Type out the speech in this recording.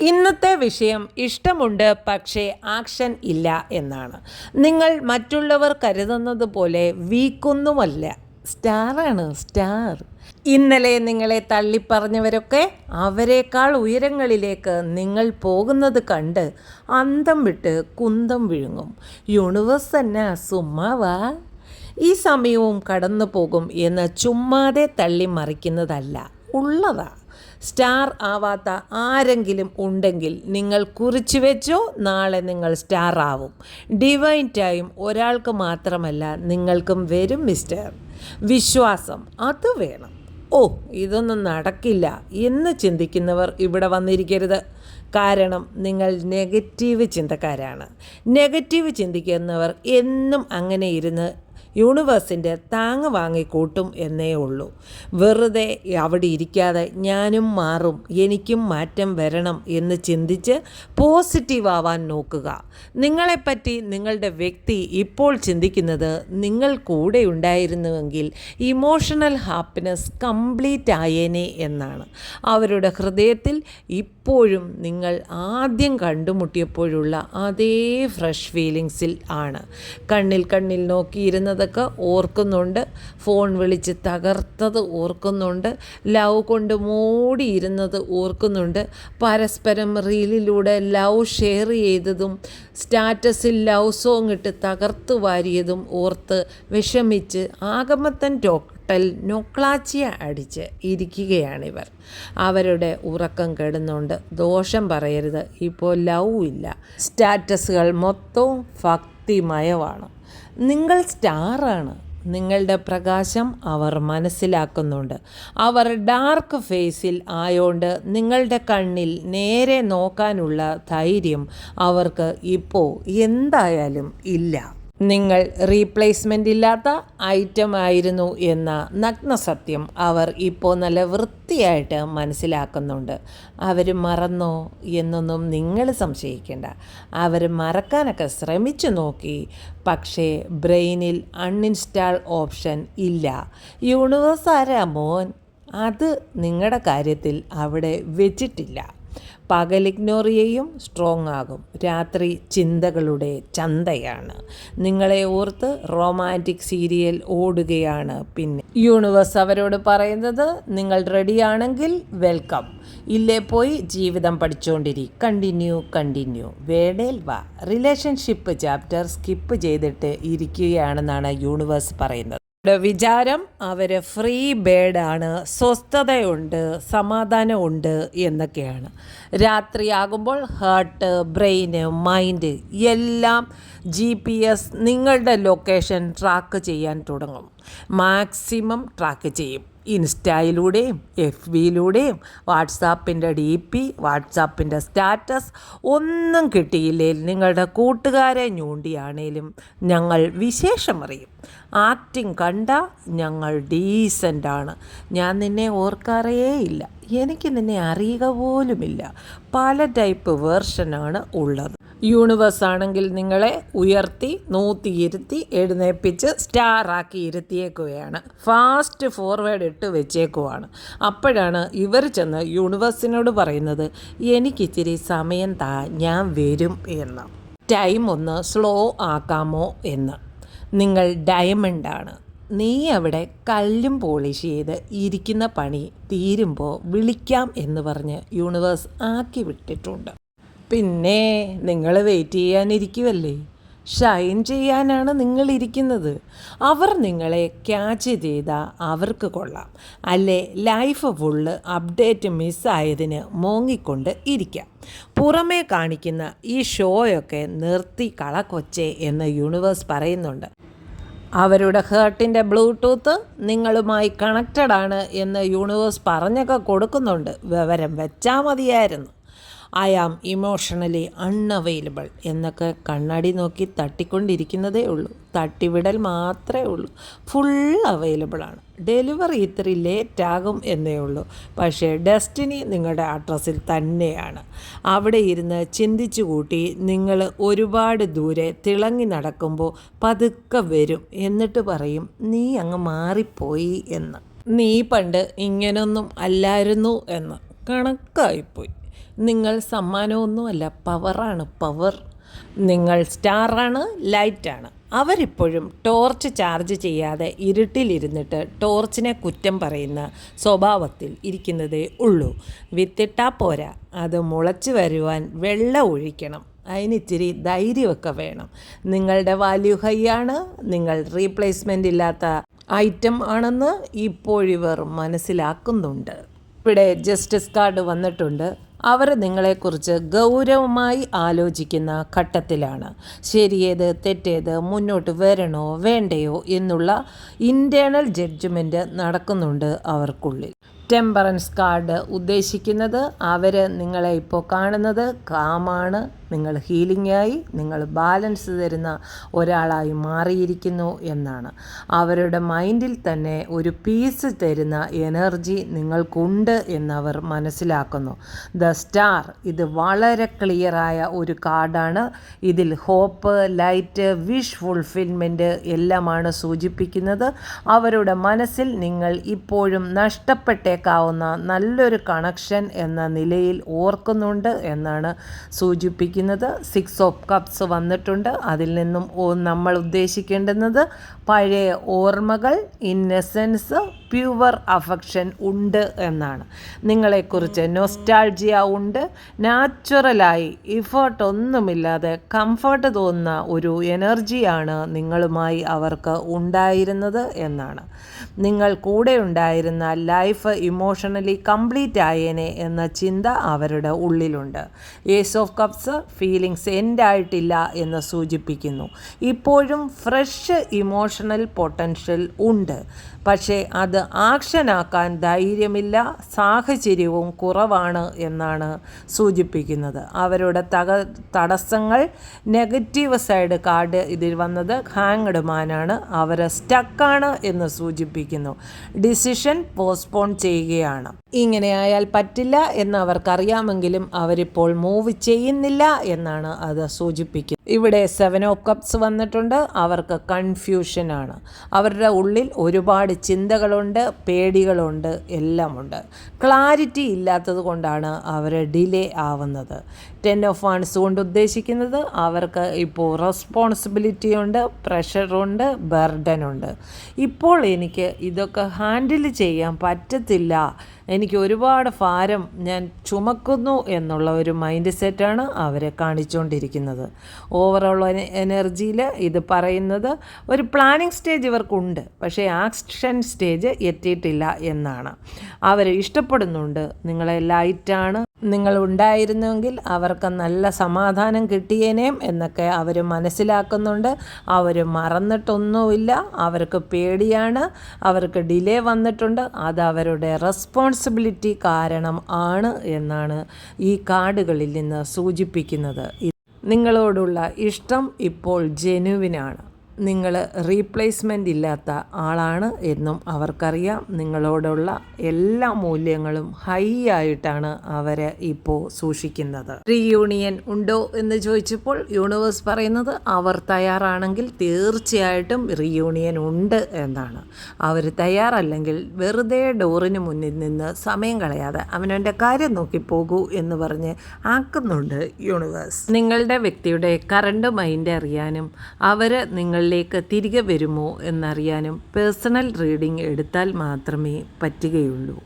ഇന്നത്തെ വിഷയം ഇഷ്ടമുണ്ട് പക്ഷേ ആക്ഷൻ ഇല്ല എന്നാണ്. നിങ്ങൾ മറ്റുള്ളവർ കരുതുന്നത് പോലെ വീക്കൊന്നുമല്ല. സ്റ്റാറാണ് സ്റ്റാർ. ഇന്നലെ നിങ്ങളെ തള്ളിപ്പറഞ്ഞവരൊക്കെ അവരെക്കാൾ ഉയരങ്ങളിലേക്ക് നിങ്ങൾ പോകുന്നത് കണ്ട് അന്തം വിട്ട് കുന്തം വിഴുങ്ങും. യൂണിവേഴ്സ് തന്നെ സുമ്മാവാ. ഈ സമയവും കടന്നു പോകും എന്ന് ചുമ്മാതെ തള്ളി മറിക്കുന്നതല്ല ഉള്ളതാ. സ്റ്റാർ ആവാത്ത ആരെങ്കിലും ഉണ്ടെങ്കിൽ നിങ്ങൾ കുറിച്ചു വെച്ചോ നാളെ നിങ്ങൾ സ്റ്റാർ ആവും. ഡിവൈൻ ടൈം ഒരാൾക്ക് മാത്രമല്ല നിങ്ങൾക്കും വരും മിസ്റ്റർ വിശ്വാസം അത് വേണം. ഓ ഇതൊന്നും നടക്കില്ല എന്ന് ചിന്തിക്കുന്നവർ ഇവിടെ വന്നിരിക്കരുത്. കാരണം നിങ്ങൾ നെഗറ്റീവ് ചിന്തക്കാരാണ്. നെഗറ്റീവ് ചിന്തിക്കുന്നവർ എന്നും അങ്ങനെ ഇരുന്ന് യൂണിവേഴ്സിന്റെ താങ്ങ് വാങ്ങിക്കൂട്ടും എന്നേ ഉള്ളൂ. വെറുതെ അവിടെ ഇരിക്കാതെ ഞാനും മാറും എനിക്കും മാറ്റം വരണം എന്ന് ചിന്തിച്ച് പോസിറ്റീവ് ആവാൻ നോക്കുക. നിങ്ങളെപ്പറ്റി നിങ്ങളുടെ വ്യക്തി ഇപ്പോൾ ചിന്തിക്കുന്നത് നിങ്ങൾ കൂടെ ഉണ്ടായിരുന്നുവെങ്കിൽ ഇമോഷണൽ ഹാപ്പിനെസ് കംപ്ലീറ്റ് ആയേനെ എന്നാണ്. അവരുടെ ഹൃദയത്തിൽ ഇപ്പോഴും നിങ്ങൾ ആദ്യം കണ്ടുമുട്ടിയപ്പോഴുള്ള അതേ ഫ്രഷ് ഫീലിങ്സിൽ ആണ്. കണ്ണിൽ കണ്ണിൽ നോക്കിയിരുന്നതൊക്കെ ഓർക്കുന്നുണ്ട്. ഫോൺ വിളിച്ച് തകർത്തത് ഓർക്കുന്നുണ്ട്. ലവ് കൊണ്ട് മൂടിയിരുന്നത് ഓർക്കുന്നുണ്ട്. പരസ്പരം റീലിലൂടെ ലവ് ഷെയർ ചെയ്തതും സ്റ്റാറ്റസിൽ ലവ് സോങ് ഇട്ട് തകർത്ത് വാരിയതും ഓർത്ത് വിഷമിച്ച് ആഗമത്തൻ ടോട്ടൽ നൊക്ലാച്ചിയ അടിച്ച് ഇരിക്കുകയാണിവർ. അവരുടെ ഉറക്കം കെടുന്നുണ്ട് ദോഷം പറയരുത്. ഇപ്പോൾ ലവ് ഇല്ല. സ്റ്റാറ്റസുകൾ മൊത്തവും ഭക്തിമയമാണ്. നിങ്ങൾ സ്റ്റാറാണ്. നിങ്ങളുടെ പ്രകാശം അവർ മനസ്സിലാക്കുന്നുണ്ട്. അവർ ഡാർക്ക് ഫേസിൽ ആയോണ്ട് നിങ്ങളുടെ കണ്ണിൽ നേരെ നോക്കാനുള്ള ധൈര്യം അവർക്ക് ഇപ്പോൾ എന്തായാലും ഇല്ല. നിങ്ങൾ റീപ്ലേസ്മെന്റ് ഇല്ലാത്ത ഐറ്റം ആയിരുന്നു എന്ന നഗ്നസത്യം അവർ ഇപ്പോൾ നല്ല വൃത്തിയായിട്ട് മനസ്സിലാക്കുന്നുണ്ട്. അവർ മറന്നോ എന്നൊന്നും നിങ്ങൾ സംശയിക്കേണ്ട. അവർ മറക്കാനൊക്കെ ശ്രമിച്ചു നോക്കി. പക്ഷേ ബ്രെയിനിൽ അൺഇൻസ്റ്റാൾ ഓപ്ഷൻ ഇല്ല. യൂണിവേഴ്സ് ആരാ മോൻ? അത് നിങ്ങളുടെ കാര്യത്തിൽ അവിടെ വെച്ചിട്ടില്ല. പകൽ ഇഗ്നോർ ചെയ്യും സ്ട്രോങ് ആകും രാത്രി ചിന്തകളുടെ ചന്തയാണ്. നിങ്ങളെ ഓർത്ത് റൊമാന്റിക് സീരിയൽ ഓടുകയാണ് പിന്നെ. യൂണിവേഴ്സ് അവരോട് പറയുന്നത് നിങ്ങൾ റെഡിയാണെങ്കിൽ വെൽക്കം. ഇല്ലേ പോയി ജീവിതം പഠിച്ചുകൊണ്ടിരി കണ്ടിന്യൂ കണ്ടിന്യൂ. വേണേൽ വാ. റിലേഷൻഷിപ്പ് ചാപ്റ്റർ സ്കിപ്പ് ചെയ്തിട്ട് ഇരിക്കുകയാണെന്നാണ് യൂണിവേഴ്സ് പറയുന്നത്. വിചാരം അവർ ഫ്രീ ബേഡാണ് സ്വസ്ഥതയുണ്ട് സമാധാനമുണ്ട് എന്നൊക്കെയാണ്. രാത്രിയാകുമ്പോൾ ഹാർട്ട് ബ്രെയിന് മൈൻഡ് എല്ലാം ജി പി എസ് നിങ്ങളുടെ ലൊക്കേഷൻ ട്രാക്ക് ചെയ്യാൻ തുടങ്ങും. മാക്സിമം ട്രാക്ക് ചെയ്യും. ഇൻസ്റ്റയിലൂടെയും എഫ് ബിയിലൂടെയും വാട്സാപ്പിന്റെ ഡി പി വാട്സാപ്പിന്റെ സ്റ്റാറ്റസ് ഒന്നും കിട്ടിയില്ലേ നിങ്ങളുടെ കൂട്ടുകാരെ ഞൂണ്ടിയാണേലും ഞങ്ങൾ വിശേഷമറിയും. ആക്ടിങ് കണ്ട ഞങ്ങൾ ഡീസന്റാണ്. ഞാൻ നിന്നെ ഓർക്കാറേ ഇല്ല എനിക്ക് നിന്നെ അറിയുക പോലുമില്ല. പല ടൈപ്പ് വേർഷനാണ് ഉള്ളത്. യൂണിവേഴ്സ് ആണെങ്കിൽ നിങ്ങളെ ഉയർത്തി നൂത്തിയിരുത്തി എഴുന്നേപ്പിച്ച് സ്റ്റാറാക്കി ഇരുത്തിയേക്കുകയാണ്. ഫാസ്റ്റ് ഫോർവേഡ് ഇട്ട് വെച്ചേക്കുവാണ്. അപ്പോഴാണ് ഇവർ ചെന്ന് യൂണിവേഴ്സിനോട് പറയുന്നത് എനിക്കിച്ചിരി സമയം താ ഞാൻ വരും എന്ന്. ടൈം ഒന്ന് സ്ലോ ആക്കാമോ എന്ന്. നിങ്ങൾ ഡയമണ്ടാണ് നീ അവിടെ കല്ലും പോളിഷ് ചെയ്ത് ഇരിക്കുന്ന പണി തീരുമ്പോൾ വിളിക്കാം എന്ന് പറഞ്ഞ് യൂണിവേഴ്സ് ആക്കി വിട്ടിട്ടുണ്ട്. പിന്നെ നിങ്ങൾ വെയിറ്റ് ചെയ്യാനിരിക്കുമല്ലേ ഷൈൻ ചെയ്യാനാണ് നിങ്ങളിരിക്കുന്നത് അവർ നിങ്ങളെ ക്യാച്ച് ചെയ്താൽ അവർക്ക് കൊള്ളാം. അല്ലേ? ലൈഫ് ഫുള്ള് അപ്ഡേറ്റ് മിസ്സായതിന് മോങ്ങിക്കൊണ്ട് ഇരിക്കാം. പുറമേ കാണിക്കുന്ന ഈ ഷോയൊക്കെ നിർത്തി കളക്കൊച്ചേ എന്ന് യൂണിവേഴ്സ് പറയുന്നുണ്ട്. അവരുടെ ഹേർട്ടിന്റെ ബ്ലൂടൂത്ത് നിങ്ങളുമായി കണക്റ്റഡ് ആണ് എന്ന് യൂണിവേഴ്സ് പറഞ്ഞൊക്കെ കൊടുക്കുന്നുണ്ട്. വിവരം വെച്ചാൽ മതിയായിരുന്നു. ഐ ആം ഇമോഷണലി അൺഅവൈലബിൾ എന്നൊക്കെ കണ്ണാടി നോക്കി തട്ടിക്കൊണ്ടിരിക്കുന്നതേ ഉള്ളൂ. തട്ടിവിടൽ മാത്രമേ ഉള്ളൂ. ഫുൾ അവൈലബിൾ ആണ്. ഡെലിവറി ഇത്തിരി ലേറ്റ് ആകും എന്നേ ഉള്ളൂ. പക്ഷേ ഡെസ്റ്റിനി നിങ്ങളുടെ അഡ്രസ്സിൽ തന്നെയാണ്. അവിടെ ഇരുന്ന് ചിന്തിച്ചു കൂട്ടി നിങ്ങൾ ഒരുപാട് ദൂരെ തിളങ്ങി നടക്കുമ്പോൾ പതുക്കെ വരും എന്നിട്ട് പറയും നീ അങ്ങ് മാറിപ്പോയി എന്ന്. നീ പണ്ട് ഇങ്ങനൊന്നും അല്ലായിരുന്നു എന്ന്. കണക്കായിപ്പോയി. നിങ്ങൾ സമ്മാനമൊന്നുമല്ല പവറാണ് പവർ നിങ്ങൾ സ്റ്റാറാണ് ലൈറ്റാണ് അവരിപ്പോഴും ടോർച്ച് ചാർജ് ചെയ്യാതെ ഇരുട്ടിലിരുന്നിട്ട് ടോർച്ചിനെ കുറ്റം പറയുന്ന സ്വഭാവത്തിൽ ഇരിക്കുന്നതേ ഉള്ളൂ. വിത്തിട്ടാ പോരാ അത് മുളച്ച് വരുവാൻ വെള്ളം ഒഴിക്കണം. അതിനിത്തിരി ധൈര്യമൊക്കെ വേണം. നിങ്ങളുടെ വാല്യൂ ഹൈ ആണ് നിങ്ങൾ റീപ്ലേസ്മെന്റ് ഇല്ലാത്ത ഐറ്റം ആണെന്ന് ഇപ്പോഴിവർ മനസ്സിലാക്കുന്നുണ്ട്. ഇവിടെ ജസ്റ്റിസ് കാർഡ് വന്നിട്ടുണ്ട്. അവർ നിങ്ങളെക്കുറിച്ച് ഗൗരവമായി ആലോചിക്കുന്ന ഘട്ടത്തിലാണ്. ശരിയേത് തെറ്റേത് മുന്നോട്ട് വരണോ വേണ്ടയോ എന്നുള്ള ഇന്റേണൽ ജഡ്ജ്മെന്റ് നടക്കുന്നുണ്ട് അവർക്കുള്ളിൽ. ടെമ്പറൻസ് കാർഡ് ഉദ്ദേശിക്കുന്നത് അവർ നിങ്ങളെ ഇപ്പോൾ കാണുന്നത് കാമാണ്. നിങ്ങൾ ഹീലിംഗായി നിങ്ങൾ ബാലൻസ് തരുന്ന ഒരാളായി മാറിയിരിക്കുന്നു എന്നാണ്. അവരുടെ മൈൻഡിൽ തന്നെ ഒരു പീസ് തരുന്ന എനർജി നിങ്ങൾക്കുണ്ട് എന്നവർ മനസ്സിലാക്കുന്നു. ദ സ്റ്റാർ ഇത് വളരെ ക്ലിയറായ ഒരു കാർഡാണ്. ഇതിൽ ഹോപ്പ് ലൈറ്റ് വിഷ് ഫുൾഫിൽമെന്റ് എല്ലാമാണ് സൂചിപ്പിക്കുന്നത്. അവരുടെ മനസ്സിൽ നിങ്ങൾ ഇപ്പോഴും നഷ്ടപ്പെട്ടേക്കാവുന്ന നല്ലൊരു കണക്ഷൻ എന്ന നിലയിൽ ഓർക്കുന്നുണ്ട് എന്നാണ് സൂചിപ്പിക്കുന്നത്. സിക്സ് ഓഫ് കപ്സ് വന്നിട്ടുണ്ട്. അതിൽ നിന്നും നമ്മൾ ഉദ്ദേശിക്കേണ്ടുന്നത് പഴയ ഓർമ്മകൾ ഇന്നസെൻസ് പ്യുവർ അഫക്ഷൻ ഉണ്ട് എന്നാണ്. നിങ്ങളെക്കുറിച്ച് നോസ്റ്റാൾജിയ ഉണ്ട്. നാച്ചുറലായി ഇഫേർട്ട് ഒന്നുമില്ലാതെ കംഫർട്ട് തോന്നുന്ന ഒരു എനർജിയാണ് നിങ്ങളുമായി അവർക്ക് ഉണ്ടായിരുന്നത് എന്നാണ്. നിങ്ങൾ കൂടെ ഉണ്ടായിരുന്ന ലൈഫ് ഇമോഷണലി കംപ്ലീറ്റ് ആയേനെ എന്ന ചിന്ത അവരുടെ ഉള്ളിലുണ്ട്. ഏസ് ഓഫ് കപ്സ് ഫീലിങ്സ് എൻഡായിട്ടില്ല എന്ന് സൂചിപ്പിക്കുന്നു. ഇപ്പോഴും ഫ്രഷ് ഇമോഷണൽ പൊട്ടൻഷ്യൽ ഉണ്ട്. പക്ഷേ അത് ആക്ഷനാക്കാൻ ധൈര്യമില്ല സാഹചര്യവും കുറവാണ് എന്നാണ് സൂചിപ്പിക്കുന്നത്. അവരുടെ തക തടസ്സങ്ങൾ നെഗറ്റീവ് സൈഡ് കാർഡ് ഇതിൽ വന്നത് ഹാങ്ഡ് മാനാണ് അവർ സ്റ്റക്കാണ് എന്ന് സൂചിപ്പിക്കുന്നു. ഡിസിഷൻ പോസ്റ്റ്പോൺ ചെയ്യുകയാണ്. ഇങ്ങനെ ആയാൽ പറ്റില്ല എന്ന് അവർക്കറിയാമെങ്കിലും അവരിപ്പോൾ മൂവ് ചെയ്യുന്നില്ല എന്നാണ് അത് സൂചിപ്പിക്കുന്നത്. ഇവിടെ സെവൻ ഓഫ് കപ്സ് വന്നിട്ടുണ്ട്. അവർക്ക് കൺഫ്യൂഷനാണ്. അവരുടെ ഉള്ളിൽ ഒരുപാട് ചിന്തകളുണ്ട് പേടികളുണ്ട് എല്ലാമുണ്ട്. ക്ലാരിറ്റി ഇല്ലാത്തത് കൊണ്ടാണ് അവർ ഡിലേ ആവുന്നത്. ടെൻ ഓഫ് വൺസ് കൊണ്ട് ഉദ്ദേശിക്കുന്നത് അവർക്ക് ഇപ്പോൾ റെസ്പോൺസിബിലിറ്റി ഉണ്ട് പ്രഷറുണ്ട് ഉണ്ട് ഇപ്പോൾ എനിക്ക് ഇതൊക്കെ ഹാൻഡിൽ ചെയ്യാൻ പറ്റത്തില്ല. എനിക്ക് ഒരുപാട് ഭാരം ഞാൻ ചുമക്കുന്നു എന്നുള്ള ഒരു മൈൻഡ് സെറ്റാണ് അവരെ കാണിച്ചുകൊണ്ടിരിക്കുന്നത്. ഓവറോൾ എനർജിയിൽ ഇത് പറയുന്നത് ഒരു പ്ലാനിങ് സ്റ്റേജ് ഇവർക്കുണ്ട്. പക്ഷേ ആക്ഷൻ സ്റ്റേജ് എത്തിയിട്ടില്ല എന്നാണ്. അവർ ഇഷ്ടപ്പെടുന്നുണ്ട്. നിങ്ങളെ ലൈറ്റാണ് നിങ്ങൾ ഉണ്ടായിരുന്നെങ്കിൽ അവർക്ക് നല്ല സമാധാനം കിട്ടിയേനേം എന്നൊക്കെ അവർ മനസ്സിലാക്കുന്നുണ്ട്. അവർ മറന്നിട്ടൊന്നുമില്ല. അവർക്ക് പേടിയാണ്. അവർക്ക് ഡിലേ വന്നിട്ടുണ്ട്. അത് അവരുടെ റെസ്പോൺസിബിലിറ്റി കാരണം ആണ് എന്നാണ് ഈ കാർഡുകളിൽ നിന്ന് സൂചിപ്പിക്കുന്നത്. നിങ്ങളോടുള്ള ഇഷ്ടം ഇപ്പോൾ ജെനുവിനാണ്. നിങ്ങൾ റീപ്ലേസ്മെന്റ് ഇല്ലാത്ത ആളാണ് എന്നും അവർക്കറിയാം. നിങ്ങളോടുള്ള എല്ലാ മൂല്യങ്ങളും ഹൈ ആയിട്ടാണ് അവർ ഇപ്പോൾ സൂക്ഷിക്കുന്നത്. റീയൂണിയൻ ഉണ്ടോ എന്ന് ചോദിച്ചപ്പോൾ യൂണിവേഴ്സ് പറയുന്നത് അവർ തയ്യാറാണെങ്കിൽ തീർച്ചയായിട്ടും റീയൂണിയൻ ഉണ്ട് എന്നാണ്. അവർ തയ്യാറല്ലെങ്കിൽ വെറുതെ ഡോറിന് മുന്നിൽ നിന്ന് സമയം കളയാതെ അവനവന്റെ കാര്യം നോക്കി പോകൂ എന്ന് പറഞ്ഞ് ആക്കുന്നുണ്ട് യൂണിവേഴ്സ് നിങ്ങളുടെ വ്യക്തിയുടെ കറണ്ട് മൈൻഡ് അറിയാനും അവർ നിങ്ങളിലേക്ക് തിരികെ വരുമോ എന്നറിയാനും പേഴ്സണൽ റീഡിംഗ് എടുത്താൽ മാത്രമേ പറ്റുകയുള്ളൂ.